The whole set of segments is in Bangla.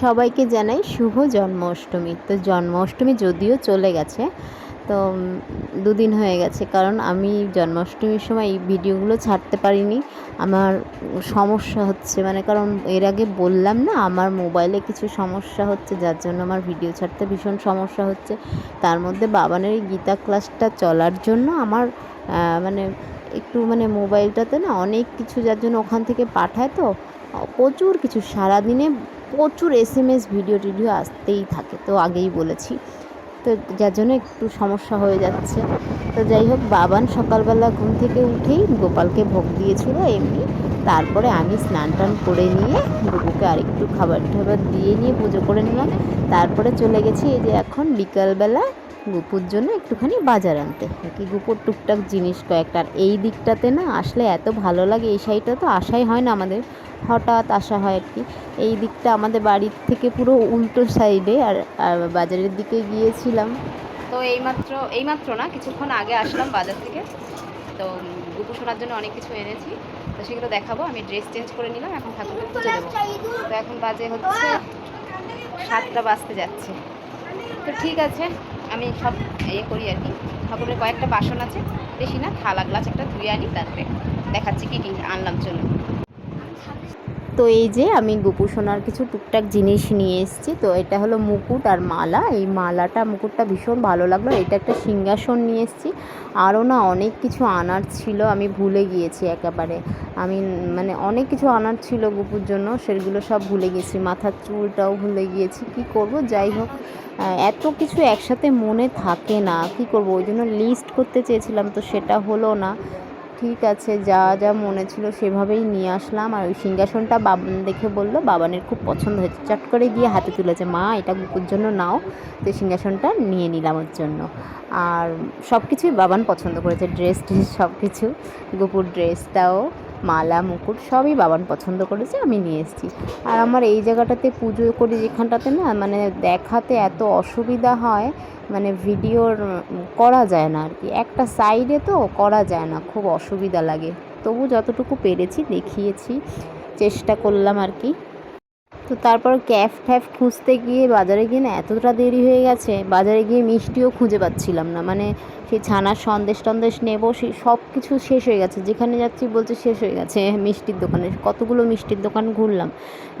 সবাইকে জানাই শুভ জন্মাষ্টমী। তো জন্মাষ্টমী যদিও চলে গেছে, তো দুদিন হয়ে গেছে, কারণ আমি জন্মাষ্টমীর সময় এই ভিডিওগুলো ছাড়তে পারিনি। আমার সমস্যা হচ্ছে মানে কারণ এর আগে বললাম না, আমার মোবাইলে কিছু সমস্যা হচ্ছে, যার জন্য আমার ভিডিও ছাড়তে ভীষণ সমস্যা হচ্ছে। তার মধ্যে বাবানের এই গীতা ক্লাসটা চলার জন্য আমার মানে একটু মানে মোবাইলটাতে না অনেক কিছু যার জন্য ওখান থেকে পাঠায় তো, প্রচুর কিছু, সারাদিনে প্রচুর এস এম এস ভিডিও টিডিও আসতেই থাকে, তো আগেই বলেছি। তো যার জন্য একটু সমস্যা হয়ে যাচ্ছে। তো যাই হোক, বাবান সকালবেলা ঘুম থেকে উঠেই গোপালকে ভোগ দিয়েছিল এমনি। তারপরে আমি স্নান টান করে নিয়ে বুবুকে আরেকটু খাবার টাবার দিয়ে নিয়ে পুজো করে নিলাম। তারপরে চলে গেছি এই যে এখন বিকালবেলা গুপুর জন্য একটুখানি বাজার আনতে। কি গুপুর টুকটাক জিনিস কয়েকটা। আর এই দিকটাতে না আসলে এত ভালো লাগে, এই সাইডটা তো আসাই হয় না আমাদের। হঠাৎ আসা হয় আর কি। এই দিকটা আমাদের বাড়ির থেকে পুরো উল্টো সাইডে আর বাজারের দিকে গিয়েছিলাম। তো এইমাত্র এইমাত্র না কিছুক্ষণ আগে আসলাম বাজার থেকে। তো গুপু শোনার জন্য অনেক কিছু এনেছি। তো সেগুলো দেখাবো। আমি ড্রেস চেঞ্জ করে নিলাম এখন ঠাকুরকে পুজো দেবো। তো এখন বাজে হচ্ছে সাতটা বাজতে যাচ্ছে। তো ঠিক আছে আমি সব ইয়ে করি আর কি। ঠাকুরের কয়েকটা বাসন আছে বেশি না থালা গ্লাস একটা ধুয়ে আনি তারপরে দেখাচ্ছি কি কি আনলাম চলুন। তো এই যে আমি গোপু সোনার কিছু টুকটাক জিনিস নিয়ে এসেছি। তো এটা হলো মুকুট আর মালা। এই মালাটা, মুকুটটা ভীষণ ভালো লাগল। এটা একটা সিংহাসন নিয়ে এসেছি। আরও না অনেক কিছু আনার ছিল, আমি ভুলে গিয়েছি একেবারে। আমি মানে অনেক কিছু আনার ছিল গুপুর জন্য, সেগুলো সব ভুলে গেছি মাথার চুলটাও ভুলে গিয়েছি। কি করব? যাই হোক এত কিছু একসাথে মনে থাকে না। কি করব? ওই জন্য লিস্ট করতে চেয়েছিলাম, তো সেটা হলো না। ঠিক আছে, যা যা মনে ছিল সেভাবেই নিয়ে আসলাম। আর ওই সিংহাসনটা বাবান দেখে বলল, বাবানের খুব পছন্দ হয়েছে। চট করে গিয়ে হাতে তুলেছে, মা, এটা গুপুর জন্য নাও। তো সিংহাসনটা নিয়ে নিলাম ওর জন্য। আর সব কিছুই বাবান পছন্দ করেছে ড্রেস ট্রেস সব কিছু গুপুর ড্রেসটাও। মালা, মুকুট সবই বাবান পছন্দ করেছে, আমি নিয়ে এসেছি। আর আমার এই জায়গাটাতে পুজো করি যেখানটাতে না মানে দেখাতে এত অসুবিধা হয় মানে ভিডিওর করা যায় না আর কি একটা সাইডে তো করা যায় না, খুব অসুবিধা লাগে। তবু যতটুকু পেরেছি, দেখিয়েছি, চেষ্টা করলাম আর কি তো তারপর ক্যাফ ট্যাফ খুঁজতে গিয়ে বাজারে গিয়ে না এতটা দেরি হয়ে গেছে, বাজারে গিয়ে মিষ্টিও খুঁজে পাচ্ছিলাম না। মানে সেই ছানার সন্দেশ টন্দেশ নেব সেই সব কিছু শেষ হয়ে গেছে। যেখানে যাচ্ছি বলছে শেষ হয়ে গেছে মিষ্টির দোকানে। কতগুলো মিষ্টির দোকান ঘুরলাম।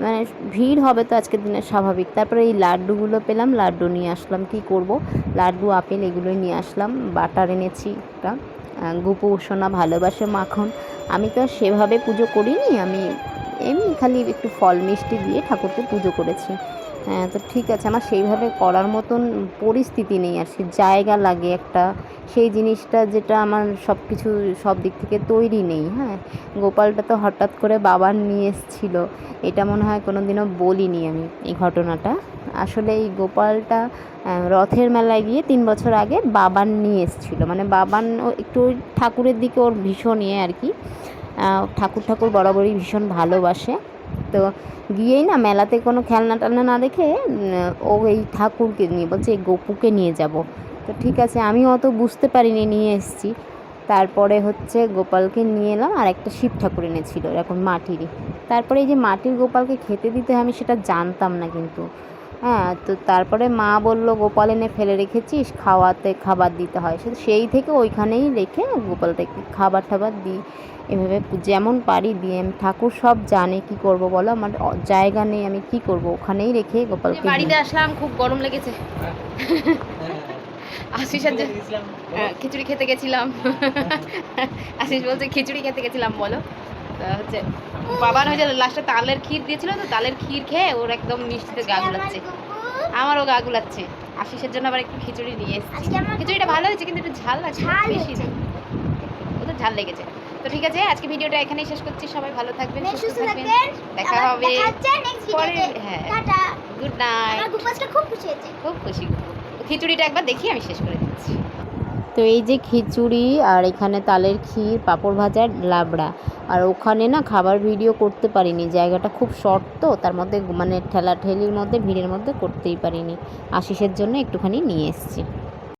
মানে ভিড় হবে তো আজকের দিনে স্বাভাবিক। তারপরে এই লাড্ডুগুলো পেলাম, লাড্ডু নিয়ে আসলাম। কি করব? লাড্ডু, আপেল এগুলোই নিয়ে আসলাম। বাটার এনেছি একটা। গুপু, সোনা ভালোবাসে মাখন। আমি তো সেভাবে পুজো করিনি। আমি এমনি খালি একটু ফল মিষ্টি দিয়ে ঠাকুরকে পুজো করেছি। হ্যাঁ তো ঠিক আছে, আমার সেইভাবে করার মতন পরিস্থিতি নেই আর কি জায়গা লাগে একটা। সেই জিনিসটা যেটা আমার সব কিছু সব দিক থেকে তৈরি নেই হ্যাঁ। গোপালটা তো হঠাৎ করে বাবার নিয়ে এসেছিল, এটা মনে হয় কোনো দিনও বলিনি আমি এই ঘটনাটা। আসলে এই গোপালটা রথের মেলায় গিয়ে তিন বছর আগে বাবান নিয়ে এসেছিল মানে বাবান একটু ঠাকুরের দিকে ওর ভীষণ ইয়ে আর কি। ঠাকুর ঠাকুর বরাবরই ভীষণ ভালোবাসে। তো গিয়েই না মেলাতে কোনো খেলনা টেলনা না দেখে ও এই ঠাকুরকে নিয়ে বলছে, এই গপুকে নিয়ে যাব। তো ঠিক আছে, আমি অত বুঝতে পারিনি, নিয়ে এসেছি। তারপরে হচ্ছে গোপালকে নিয়ে এলাম, আর একটা শিব ঠাকুর এনেছিল, এরকম মাটিরই। তারপরে এই যে মাটির গোপালকে খেতে দিতে আমি সেটা জানতাম না কিন্তু। হ্যাঁ তো তারপরে মা বলল গোপাল এনে ফেলে রেখেছিস খাওয়াতে খাবার দিতে হয়। সে সেই থেকে ওইখানেই রেখে গোপালটাকে খাবার টাবার দিই। এভাবে যেমন পারি দিয়ে আমি ঠাকুর সব জানে কি করব বলো? আমার জায়গা নেই আমি কি করব? ওখানেই রেখে গোপালকে বাড়িতে আসলাম খুব গরম লেগেছে। আশিসের জন্য হ্যাঁ, খিচুড়ি খেতে গেছিলাম। আশিস বলছে খিচুড়ি খেতে গেছিলাম বলো। তা হচ্ছে বাবার হচ্ছে লাস্টে তালের ক্ষীর দিয়েছিল তো তালের ক্ষীর খেয়ে ওর একদম মিষ্টিতে গা গুলাচ্ছে। আমারও গা গুলাচ্ছে। আশিসের জন্য আবার একটু খিচুড়ি নিয়ে এসেছি। খিচুড়িটা ভালো হয়েছে কিন্তু একটু ঝাল লাগছে বেশি হয়েছে। না ওদের ঝাল লেগেছে। তো ঠিক আছে আজকে ভিডিওটা এখানেই শেষ করছি। সবাই ভালো থাকবেন সুস্থ থাকবেন। দেখা হবে পরে হ্যাঁ গুড নাইট খুব খুশি খুব খুশি তো খিচুড়িটা একবার দেখি আমি শেষ করে দিচ্ছি। তো এই যে খিচুড়ি আর এখানে তালের ক্ষীর, পাঁপড় ভাজার লাবড়া। আর ওখানে না খাবার ভিডিও করতে পারিনি, জায়গাটা খুব শর্ট তো, তার মধ্যে মানে ঠেলা ঠেলির মধ্যে, ভিড়ের মধ্যে করতেই পারিনি। আশিসের জন্য একটুখানি নিয়ে এসেছি।